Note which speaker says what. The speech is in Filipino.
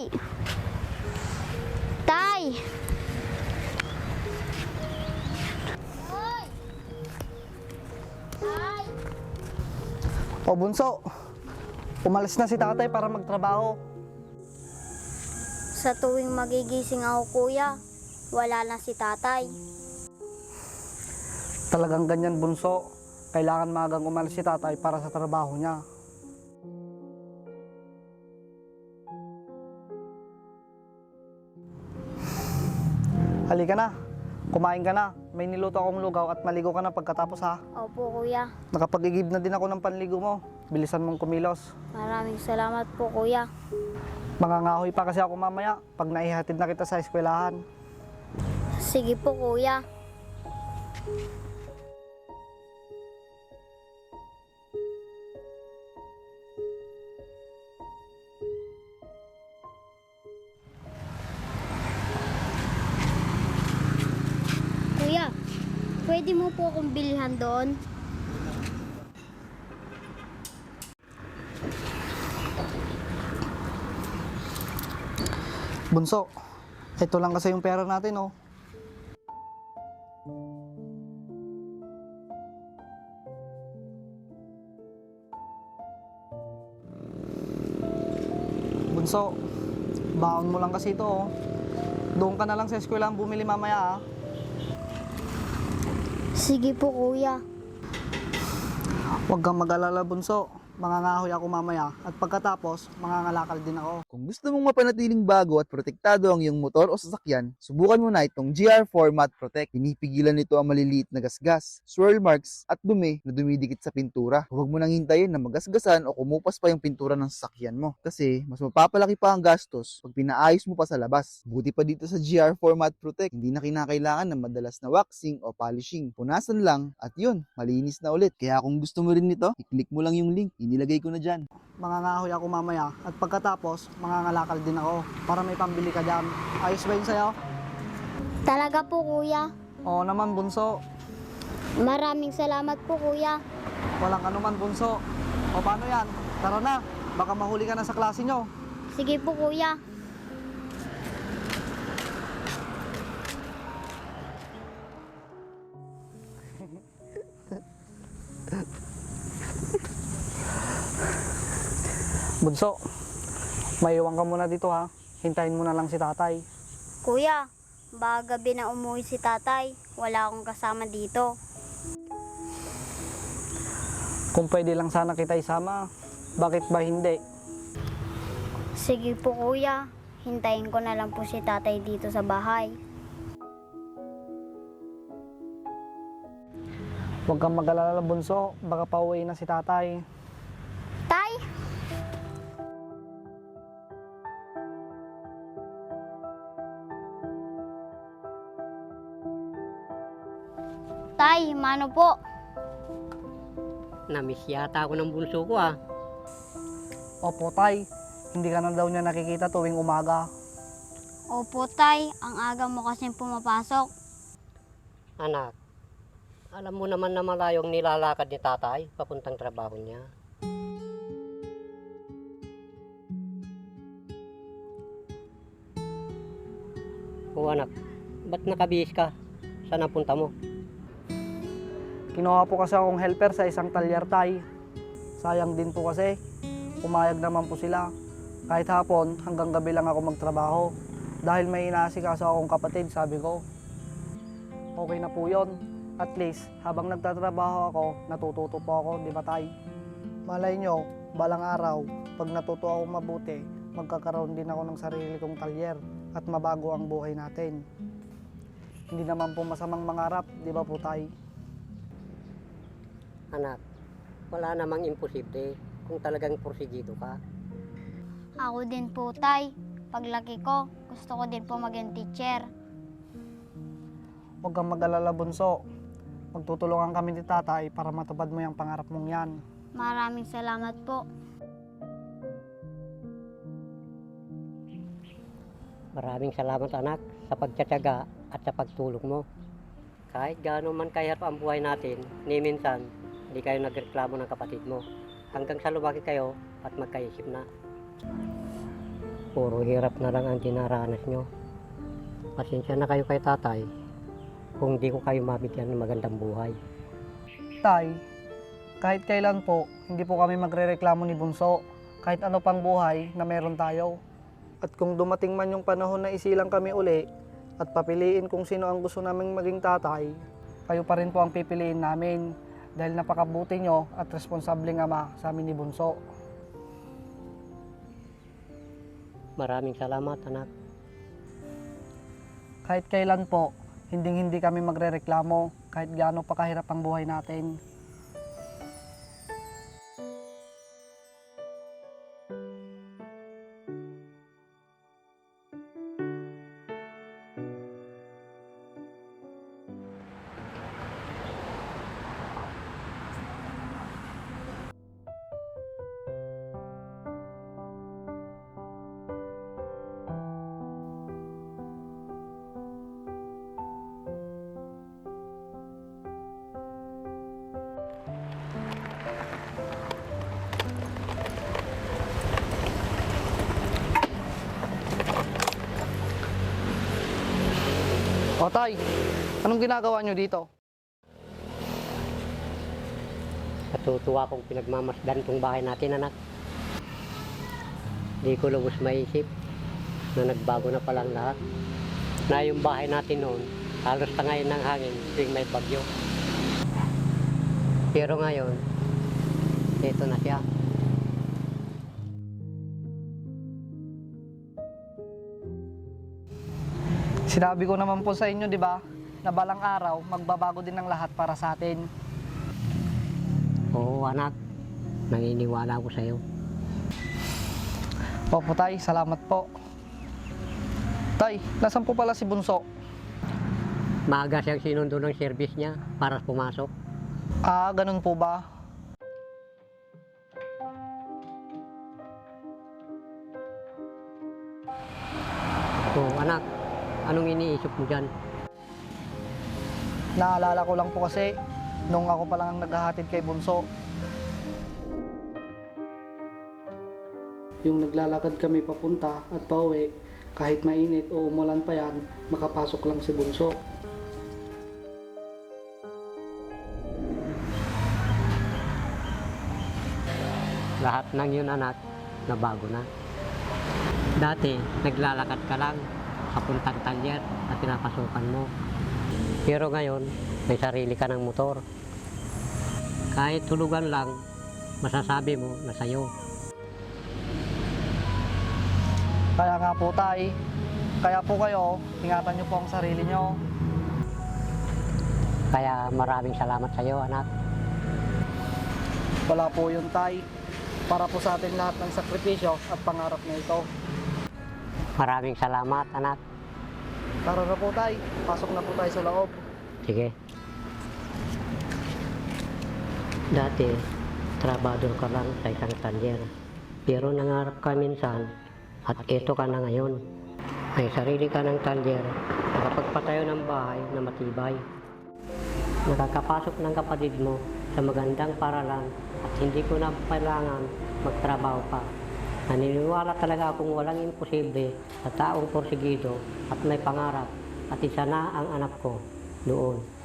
Speaker 1: Tay! Tay! Tay! Tay!
Speaker 2: O bunso, umalis na si tatay para magtrabaho.
Speaker 1: Sa tuwing magigising ako, kuya, wala na si tatay.
Speaker 2: Talagang ganyan bunso. Kailangan magang umalis si tatay para sa trabaho niya. Halika na. Kumain ka na. May niluto akong lugaw at maligo ka na pagkatapos ha.
Speaker 1: Opo, kuya.
Speaker 2: Nakapag-igib na din ako ng panligo mo. Bilisan mong kumilos.
Speaker 1: Maraming salamat po, kuya.
Speaker 2: Mangangahoy pa kasi ako mamaya pag naihatid na kita sa eskwelahan.
Speaker 1: Sige po, kuya. Pwede mo po akong bilhan doon?
Speaker 2: Bunso, ito lang kasi yung pera natin oh. Bunso, baon mo lang kasi ito oh. Doon ka na lang sa eskwelahan bumili mamaya ah.
Speaker 1: Sige po, kuya.
Speaker 2: Huwag kang mag-alala bunso. Mangangahoy ako mamaya at pagkatapos mangangalakal din ako.
Speaker 3: Kung gusto mong mapanatiling bago at protektado ang iyong motor o sasakyan, subukan mo na itong GR4 Matte Protect. Pinipigilan nito ang maliliit na gasgas, swirl marks at dumi na dumidikit sa pintura. Huwag mo nang hintayin na magasgasan o kumupas pa yung pintura ng sasakyan mo. Kasi mas mapapalaki pa ang gastos pag pinaayos mo pa sa labas. Buti pa dito sa GR4 Matte Protect, hindi na kinakailangan ng madalas na waxing o polishing. Punasan lang at yun, malinis na ulit. Kaya kung gusto mo rin nito, i-click mo lang yung link. Inilagay ko na dyan.
Speaker 2: Mangangahoy ako mamaya at pagkatapos mangangalakal din ako para may pambili ka dyan. Ayos ba yun sa'yo?
Speaker 1: Talaga po, kuya.
Speaker 2: Oo naman bunso.
Speaker 1: Maraming salamat po, kuya.
Speaker 2: Walang anuman bunso. O paano yan? Tara na. Baka mahuli ka na sa klase nyo.
Speaker 1: Sige po, kuya.
Speaker 2: Bunso, maiwan ka muna dito ha. Hintayin mo na lang si tatay.
Speaker 1: Kuya, baka gabi na umuwi si tatay. Wala akong kasama dito.
Speaker 2: Kung pwede lang sana kita isama, bakit ba hindi?
Speaker 1: Sige po, kuya. Hintayin ko na lang po si tatay dito sa bahay.
Speaker 2: Huwag kang mag-alala bunso, baka pauwi na si tatay.
Speaker 1: Tay, mano po?
Speaker 4: Namiss yata ako ng bunso ko ah.
Speaker 2: Opo tay, hindi ka na daw niya nakikita tuwing umaga.
Speaker 1: Opo, tay. Ang aga mo kasi pumapasok.
Speaker 4: Anak, alam mo naman na malayong nilalakad ni tatay papuntang trabaho niya. O anak, ba't nakabihis ka? Saan ang punta mo?
Speaker 2: Kinuha po kasi akong helper sa isang talyer tay. Sayang din po kasi, pumayag naman po sila. Kahit hapon, hanggang gabi lang ako magtrabaho. Dahil may inaasikaso akong kapatid, sabi ko. Okay na po yon. At least, habang nagtatrabaho ako, natututo po ako, di ba tay? Malay nyo, balang araw, pag natuto ako mabuti, magkakaroon din ako ng sarili kong talyer at mabago ang buhay natin. Hindi naman po masamang mangarap, di ba po tay?
Speaker 4: Anak, wala namang imposible kung talagang porsigido ka.
Speaker 1: Ako din po, tay. Paglaki ko, gusto ko din po maging teacher.
Speaker 2: Huwag kang mag-alala bunso. Magtutulungan kami ni tatay para matupad mo yung pangarap mong yan.
Speaker 1: Maraming salamat po.
Speaker 4: Maraming salamat anak sa pagtsatsaga at sa pagtulong mo. Kahit gaano man kahirap ang buhay natin, ni minsan, hindi kayo nagreklamo ng kapatid mo. Hanggang sa lumaki kayo at magkaisip na. puro hirap na lang ang dinaranas nyo. Pasensya na kayo kay tatay kung di ko kayo mabigyan ng magandang buhay.
Speaker 2: Tay, kahit kailan po, hindi po kami magrereklamo ni Bunso. Kahit ano pang buhay na meron tayo. At kung dumating man yung panahon na isilang kami uli at papiliin kung sino ang gusto naming maging tatay, kayo pa rin po ang pipiliin namin dahil napakabuti nyo at responsableng ama sa amin ni Bunso.
Speaker 4: Maraming salamat anak.
Speaker 2: Kahit kailan po, hindi hindi kami magrereklamo kahit gaano pa kahirap ang buhay natin. O tay, anong ginagawa nyo dito?
Speaker 4: Natutuwa kong pinagmamasdan tong bahay natin anak. Di ko lubos maisip na nagbago na palang lahat. Na yung bahay natin noon, halos tangayin ng hangin tuwing may bagyo. Pero ngayon, ito na siya.
Speaker 2: Sinabi ko naman po sa inyo, di ba, na balang araw, magbabago din ang lahat para sa atin.
Speaker 4: Oo anak, naniniwala ko sa'yo.
Speaker 2: Opo tay, salamat po. Tay, nasan po pala si Bunso?
Speaker 4: Maaga siyang sinundo ng service niya para pumasok.
Speaker 2: Ah, ganun po ba?
Speaker 4: Oo anak, anong iniisip mo dyan?
Speaker 2: Naalala ko lang po kasi, nung ako pa lang ang naghahatid kay Bunso. Yung naglalakad kami papunta at pauwi, kahit mainit o umulan pa yan, makapasok lang si Bunso.
Speaker 4: Lahat ng yun anak, nabago na. Dati, naglalakad ka lang, papuntang talyer at pinapasukan mo. Pero ngayon, may sarili ka ng motor. Kahit tulugan lang, masasabi mo na sa'yo.
Speaker 2: Kaya nga po tay, kaya po kayo, ingatan niyo po ang sarili niyo.
Speaker 4: Kaya maraming salamat sa'yo anak.
Speaker 2: Wala po yun tay, para po sa atin lahat ng sakripisyo at pangarap na ito.
Speaker 4: Maraming salamat anak.
Speaker 2: Tara na po tay, pasok na po tayo sa loob.
Speaker 4: Sige. Dati, trabador ka lang sa isang talyer. Pero nangarap ka minsan at ito ka na ngayon. May sarili ka ng talyer, nakapagpatayo ng bahay na matibay. Nakakapasok ng kapatid mo sa magandang paralan at hindi ko na kailangan magtrabaho pa. Naniniwala talaga akong walang imposible sa taong porsigido at may pangarap at isa na ang anak ko noon.